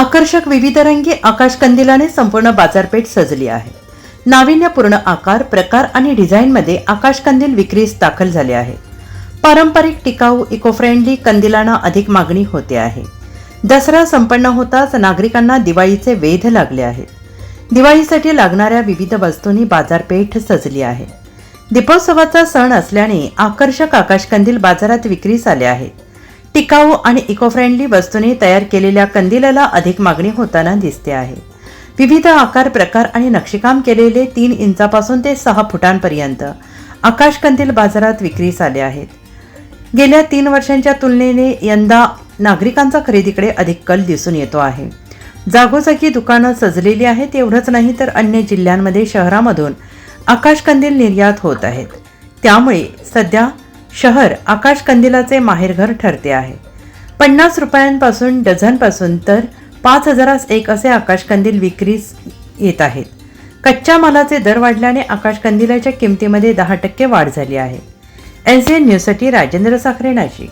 आकर्षक विविधरंगी आकाशकंदिलाने संपूर्ण बाजारपेठ सजली आहे. नाविन्यपूर्ण आकार प्रकार आणि डिझाईनमध्ये आकाशकंदील विक्रीस दाखल झाले आहे. पारंपरिक टिकाऊ इको फ्रेंडली कंदिलांना अधिक मागणी होते आहे. दसरा संपन्न होताच नागरिकांना दिवाळीचे वेध लागले आहेत दिवाळीसाठी लागणाऱ्या विविध वस्तूंनी बाजारपेठ सजली आहे. दीपोत्सवाचा सण असल्याने आकर्षक आकाशकंदील बाजारात विक्रीस आले आहेत टिकाऊ आणि इको फ्रेंडली वस्तूंनी तयार केलेल्या कंदिलाला अधिक मागणी होताना दिसते आहे. विविध आकार प्रकार आणि नक्षीकाम केलेले तीन इंचापासून ते सहा फुटांपर्यंत आकाशकंदील बाजारात विक्रीस आले आहेत. गेल्या तीन वर्षांच्या तुलनेने यंदा नागरिकांचा खरेदीकडे अधिक कल दिसून येतो आहे. जागोजागी दुकानं सजलेली आहेत एवढंच नाही तर अन्य जिल्ह्यांमध्ये शहरामधून आकाशकंदील निर्यात होत आहेत. त्यामुळे सध्या शहर आकाशकंदिलाचे माहेरघर ठरते आहे. पन्नास रुपयांपासून डझनपासून तर पाच हजारास एक असे आकाशकंदील विक्रीस येत आहेत. कच्च्या मालाचे दर वाढल्याने आकाशकंदिलाच्या किमतीमध्ये दहा टक्के वाढ झाली आहे. एस एन न्यूजसाठी राजेंद्र साखरे नाशिक.